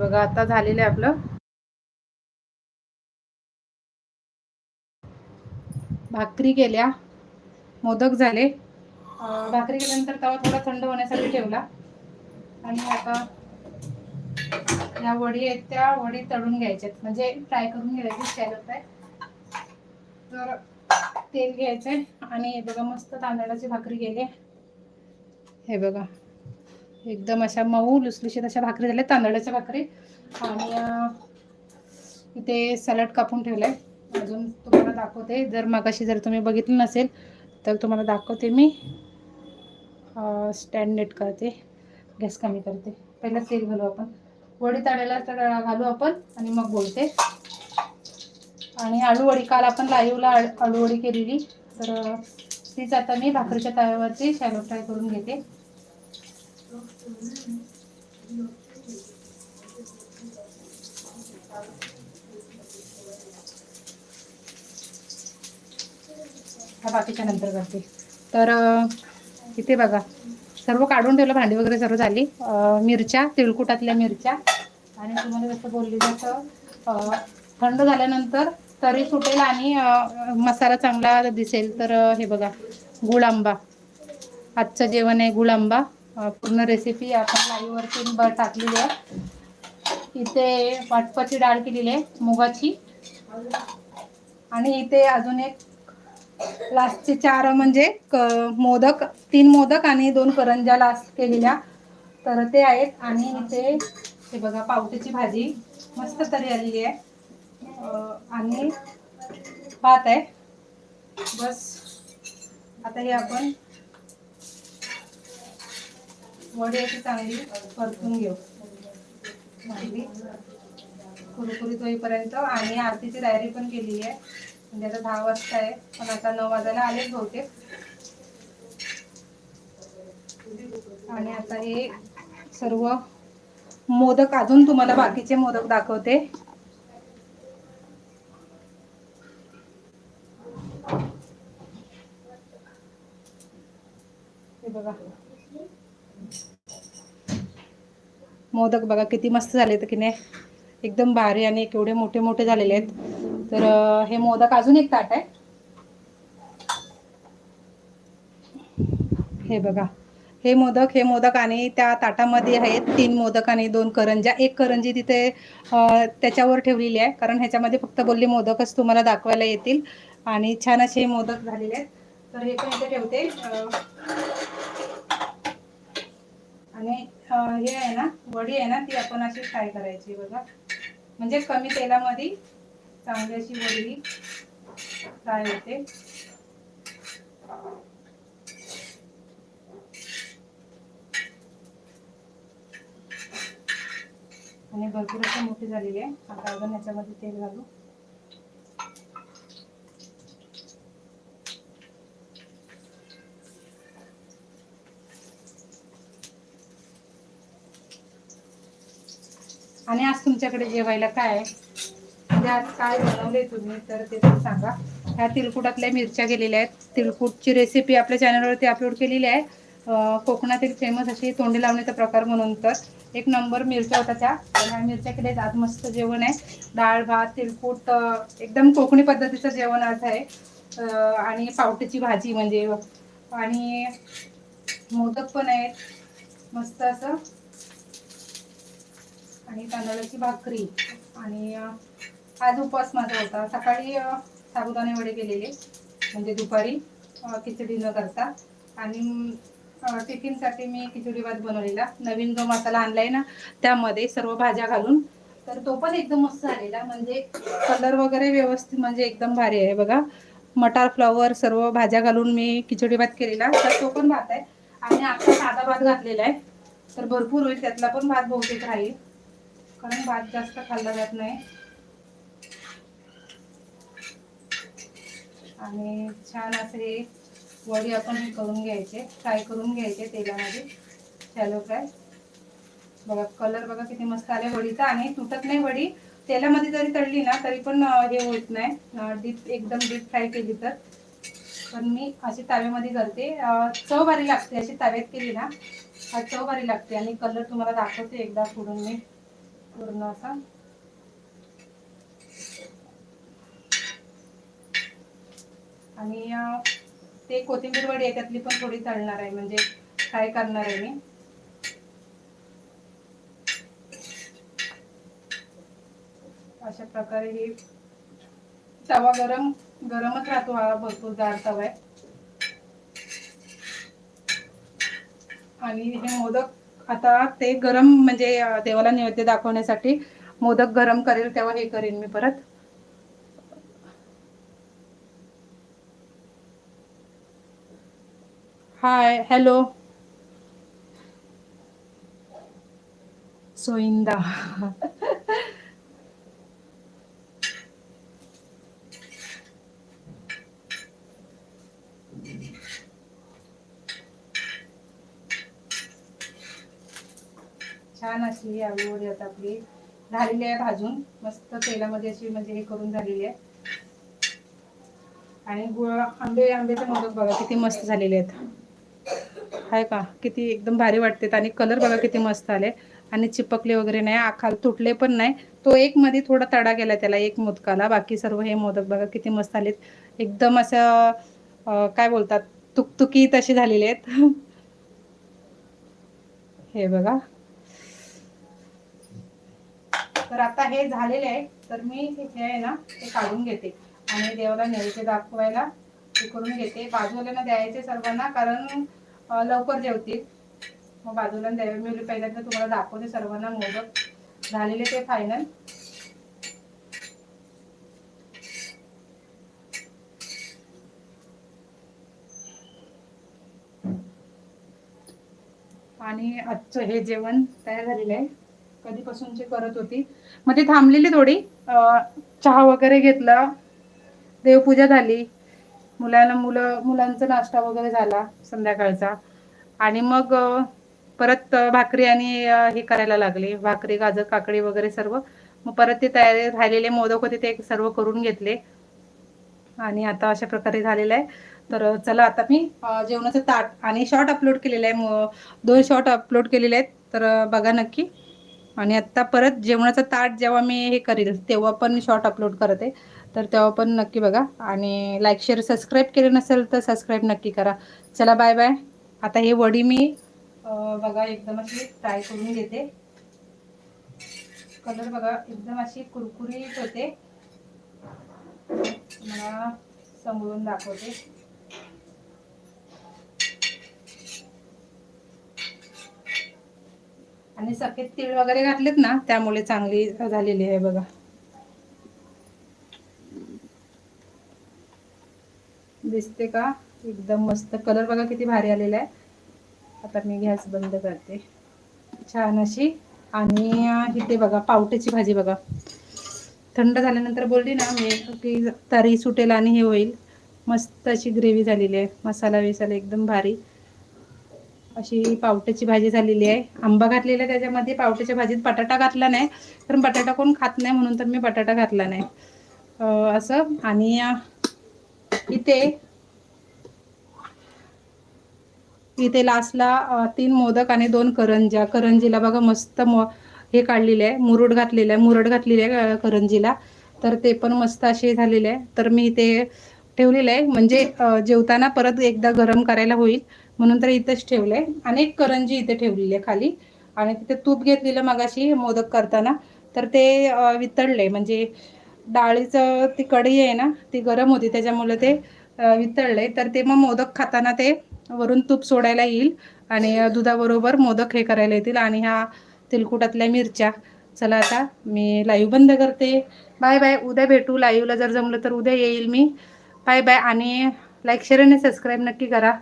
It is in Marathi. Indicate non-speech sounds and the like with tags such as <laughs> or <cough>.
बघा आता झालेलं आहे आपलं. भाकरी केल्या. मोदक झाले. भाकरी केल्यानंतर तवा थोडा थंड होण्यासाठी ठेवला. आणि आता या वडी आहेत त्या वडी तळून घ्यायच्यात. म्हणजे फ्राय करून घ्यायचे शॅलो फ्राय तर तेल घ्यायचंय. आणि हे बघा मस्त तांदळाची भाकरी केली. हे बघा. एकदम अशा मऊ लुसलुशीत अशा भाकरी झाल्या तांदळाच्या भाकरी. आणि इथे सॅलड कापून ठेवलंय. अजून तुम्हाला दाखवते. जर मगाशी जर तुम्ही बघितलं नसेल तर तुम्हाला दाखवते मी. स्टँड नेट करते. गॅस कमी करते. पहिला तेल घालू आपण. वडी तळायला तर घालू आपण आणि मग बोलते. आणि आळूवडी काल आपण लाईव्हला आळूवडी केलेली. तर तीच आता मी भाकरीच्या तव्यावरती शॅलो फ्राय करून घेते. हा बाकीच्या नंतर करते. तर इथे बघा. सर्व काढून ठेवलं भांडी वगैरे सर्व झाली. मिरच्या तिळकुटातल्या मिरच्या. आणि तुम्हाला जसं बोलली जसं थंड झाल्यानंतर तरी सुटेल आणि मसाला चांगला दिसेल. तर हे बघा गुळ आंबा. आजचं जेवण आहे गुळ आंबा. पूर्ण रेसिपी आपण लाईव्हवरती ब टाकलेली आहे. इथे वाटपाची डाळ केलेली आहे मुगाची. आणि इथे अजून एक लास्टचे चार म्हणजे क- मोदक तीन मोदक आणि दोन करंजा लास्ट केलेल्या. तर ते आहेत. आणि इथे हे बघा पावट्याची भाजी मस्त तरी आलेली आहे. आणि भात आहे. बस. आता हे आपण वडी अशी चांगली परतून घेऊ. चांगली कुरकुरीत होईपर्यंत. आणि आरतीची तयारी पण केली आहे. म्हणजे आता दहा वाजता आहे. पण आता नऊ वाजायला आलेच बहुतेक. आणि आता हे सर्व मोदक अजून तुम्हाला बाकीचे मोदक दाखवते. हे बघा. मोदक बघा किती मस्त झाले की नाही एकदम भारी आणि केवढे मोठे मोठे झालेले आहेत. तर हे मोदक अजून एक ताट आहे. हे बघा. हे मोदक हे मोदक आणि त्या ताटामध्ये आहेत तीन मोदक आणि दोन करंजा एक करंजी तिथे त्याच्यावर ठेवलेली आहे. कारण ह्याच्यामध्ये फक्त बोलली मोदकच तुम्हाला दाखवायला येतील. आणि छान असे मोदक झालेले आहेत. तर हे पण इथे ठेवते. आणि हे आहे ना वडी आहे ना ती आपण अशी फ्राय करायची बघा. म्हणजे कमी तेलामध्ये चांगली अशी वडी फ्राय होते. आणि भरपूर अशी मोठी झालेली आहे. आता अजून याच्यामध्ये तेल घालू. आणि आज तुमच्याकडे जेवायला काय म्हणजे आज काय बनवले तुम्ही? तर ते पण सांगा. ह्या तिळकुटातल्या मिरच्या गेलेल्या आहेत. तिळकुटची रेसिपी आपल्या चॅनलवरती अपलोड केलेली आहे. कोकणातील फेमस अशी तोंडी लावण्याचा प्रकार म्हणून तर. एक नंबर मिरच्या होत्या त्या. ह्या मिरच्या केल्या आज मस्त जेवण आहे. डाळ भात तिळकुट एकदम कोकणी पद्धतीचं जेवण आज आहे. आणि पावट्याची भाजी म्हणजे. आणि मोदक पण आहेत. मस्त असं. आणि तांदळाची भाकरी आणि आज उपवास माझा होता. सकाळी साबुदाणे वडे केलेले म्हणजे दुपारी खिचडी न करता. आणि टिफिनसाठी मी खिचडी भात बनवलेला. नवीन जो मसाला आणलाय ना त्यामध्ये सर्व भाज्या घालून. तर तो पण एकदम मस्त झालेला. म्हणजे कलर वगैरे व्यवस्थित म्हणजे एकदम भारी आहे बघा. मटार फ्लॉवर सर्व भाज्या घालून मी खिचडी भात केलेला. तर तो पण भात आहे. आणि आता साधा भात घातलेला आहे. तर भरपूर होईल त्यातला पण भात बहुतेक राहील. कारण भात जास्त खाल्ला जात नाही. आणि छान असे वडी आपण हे करून घ्यायचे फ्राय करून घ्यायचे तेलामध्ये शॅलो फ्राय बघा कलर बघा किती मस्त आले वडीचा. आणि तुटत नाही वडी. तेलामध्ये जरी तळली ना तरी पण हे होत नाही. डीप एकदम डीप फ्राय केली तर. पण मी अशी तव्यामध्ये करते. चव भारी लागते. अशी तव्यात केली ना चव भारी लागते. आणि कलर तुम्हाला दाखवते एकदा फोडून मी. पूर्ण असा. आणि ते कोथिंबीर वडी आहे त्यातली पण थोडी तळणार आहे म्हणजे फ्राय करणार आहे मी. अशा प्रकारे ही तवा गरम गरमच राहतो हा भरपूर जाड तवा आहे. आणि हे मोदक आता ते गरम म्हणजे देवाला नैवेद्य दाखवण्यासाठी मोदक गरम करेल तेव्हा हे करेन मी परत. Hi hello. सोईंदा छान अशी ही वडी आता आपली झालेली आहे भाजून. मस्त तेलामध्ये अशी म्हणजे हे करून झालेली आहे. आणि गुळ आंबे आंब्याचे मोदक बघा किती मस्त झालेले आहेत. आहे का? किती एकदम भारी वाटतात आणि कलर बघा किती मस्त आले. आणि चिपकले वगैरे नाही आखाल तुटले पण नाही. तो एक मध्ये थोडा तडा गेला त्याला एक मोदकाला. बाकी सर्व हे मोदक बघा किती मस्त आलेत. एकदम असं काय बोलतात? तुकतुकीत असे झालेले आहेत. <laughs> हे बघा. तर आता हे झालेले आहे. तर मी हे आहे ना ते काढून घेते. आणि देवाला नैवेद्य दाखवायला हे करून घेते. बाजूला द्यायचे सर्वांना कारण लवकर जेवतील. मग बाजूला द्यावे. मी पहिल्यांदा तुम्हाला दाखवते सर्वांना मोदक. झालेले ते फायनल आणि आजचं हे जेवण तयार झालेलं आहे. कधीपासूनचे करत होती? मग ती थांबलेली थोडी. चहा वगैरे घेतला. देवपूजा झाली. मुलांना मुलं मुलांचा नाश्ता वगैरे झाला संध्याकाळचा. आणि मग परत भाकरी आणि हे करायला लागले. भाकरी गाजर काकडी वगैरे सर्व. मग परत ते तयारी राहिलेले मोदक होते ते सर्व करून घेतले. आणि आता अशा प्रकारे झालेलं आहे. तर चला आता मी जेवणाचं ताट आणि शॉर्ट अपलोड केलेलं आहे. दोन शॉर्ट अपलोड केलेले आहेत. तर बघा नक्की. आणि आत्ता परत जेवणाचं ताट जेव्हा मी हे करेल तेव्हा पण शॉर्ट अपलोड करते. तर तेव्हा पण नक्की बघा. आणि लाईक शेअर सबस्क्राईब केले नसेल तर सबस्क्राईब नक्की करा. चला बाय बाय आता हे वडी मी बघा एकदम अशी फ्राय करून घेते. कलर बघा एकदम अशी कुरकुरीत होते. मला समोरून दाखवते. आणि सफेद तीळ वगैरे घातलेत ना त्यामुळे चांगली झालेली आहे बघा. दिसते का? एकदम मस्त. कलर बघा किती भारी आलेला आहे. आता मी गॅस बंद करते. छान अशी. आणि इथे बघा पावट्याची भाजी बघा. थंड झाल्यानंतर बोलली ना मी की तरी सुटेल आणि हे होईल. मस्त अशी ग्रेव्ही झालेली आहे. मसाला विसाला एकदम भारी. अशी पावट्याची भाजी झालेली आहे. आंबा घातलेला आहे त्याच्यामध्ये. पावट्याच्या भाजीत बटाटा घातला नाही. कारण बटाटा कोण खात नाही म्हणून तर मी बटाटा घातला नाही. अं, असं. आणि इथे इथे लास्टला तीन मोदक आणि दोन करंज्या. करंजीला बघा मस्त म हे काढलेले आहे. मुरुड घातलेलं आहे. मुरड घातलेली आहे करंजीला. तर ते पण मस्त असे झालेले आहे. तर मी इथे ठेवलेलं आहे. म्हणजे जेवताना परत एकदा गरम करायला होईल. म्हणून तर इथेच ठेवलं. आहे आणि एक करंजी इथे ठेवलेली आहे खाली. आणि तिथे तूप घेतलेलं मगाशी मोदक करताना. तर ते वितळले. म्हणजे डाळीचं ती कढई आहे ना ती गरम होती. त्याच्यामुळे ते वितळले. तर ते मग मोदक खाताना ते वरून तूप सोडायला येईल. आणि दुधाबरोबर मोदक हे करायला येतील. आणि ह्या तिलकुटातल्या मिरच्या. चला आता मी लाईव्ह बंद करते. Bye bye. उद्या भेटू. लाईव्हला जर जमलं तर उद्या येईल मी. Bye bye. आणि लाईक शेअर आणि सबस्क्राईब नक्की करा.